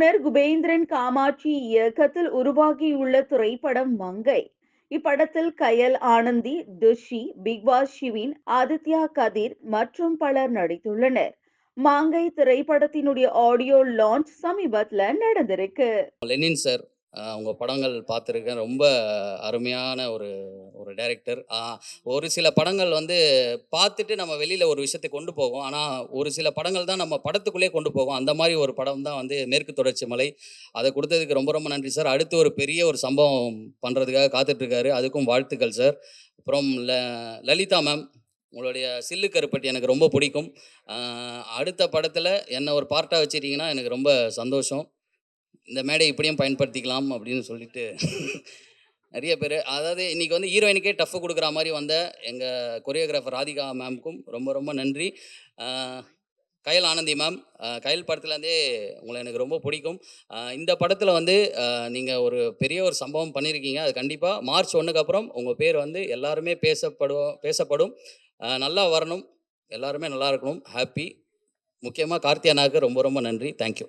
இயக்குனர் குபேந்திரன் காமாட்சி இயக்கத்தில் உருவாகியுள்ள திரைப்படம் மங்கை. இப்படத்தில் கயல் ஆனந்தி துஷி பிக்பாஸ் ஷிவின் ஆதித்யா கதிர் மற்றும் பலர் நடித்துள்ளனர். மாங்கை திரைப்படத்தினுடைய ஆடியோ லான்ச் சமீபத்தில் நடந்திருக்கு. லெனின் சார் உங்கள் படங்கள் பார்த்துருக்கேன். ரொம்ப அருமையான ஒரு ஒரு டைரக்டர் ஒரு சில படங்கள் வந்து பார்த்துட்டு நம்ம வெளியில் ஒரு விஷயத்தை கொண்டு போகும். ஆனால் ஒரு சில படங்கள் தான் நம்ம படத்துக்குள்ளே கொண்டு போகும். அந்த மாதிரி ஒரு படம் தான் வந்து மேற்கு தொடர்ச்சி மலை. அதை கொடுத்ததுக்கு ரொம்ப ரொம்ப நன்றி சார். அடுத்து ஒரு பெரிய ஒரு சம்பவம் பண்ணுறதுக்காக காத்துட்ருக்காரு. அதுக்கும் வாழ்த்துக்கள் சார். அப்புறம் ல லலிதா மேம் உங்களுடைய சில்லு கருப்பட்டி எனக்கு ரொம்ப பிடிக்கும். அடுத்த படத்தில் என்னை ஒரு பார்ட்டாக வச்சிட்டிங்கன்னா எனக்கு ரொம்ப சந்தோஷம். இந்த மேடை இப்படியும் பயன்படுத்திக்கலாம் அப்படின்னு சொல்லிட்டு நிறைய பேர். அதாவது இன்றைக்கி வந்து ஹீரோயினுக்கே டஃப் கொடுக்குற மாதிரி வந்த எங்கள் கொரியோகிராஃபர் ராதிகா மேம்க்கும் ரொம்ப ரொம்ப நன்றி. கயல் ஆனந்தி மேம் கயல் படத்துலேருந்தே உங்களை எனக்கு ரொம்ப பிடிக்கும். இந்த படத்தில் வந்து நீங்கள் ஒரு பெரிய ஒரு சம்பவம் பண்ணியிருக்கீங்க அது கண்டிப்பாக மார்ச் ஒன்றுக்கு அப்புறம் உங்கள் பேர் வந்து எல்லாருமே பேசப்படும். பேசப்படும் நல்லா வரணும். எல்லாருமே நல்லா இருக்கணும். ஹாப்பி. முக்கியமாக கார்த்தியானாவுக்கு ரொம்ப ரொம்ப நன்றி. தேங்க்யூ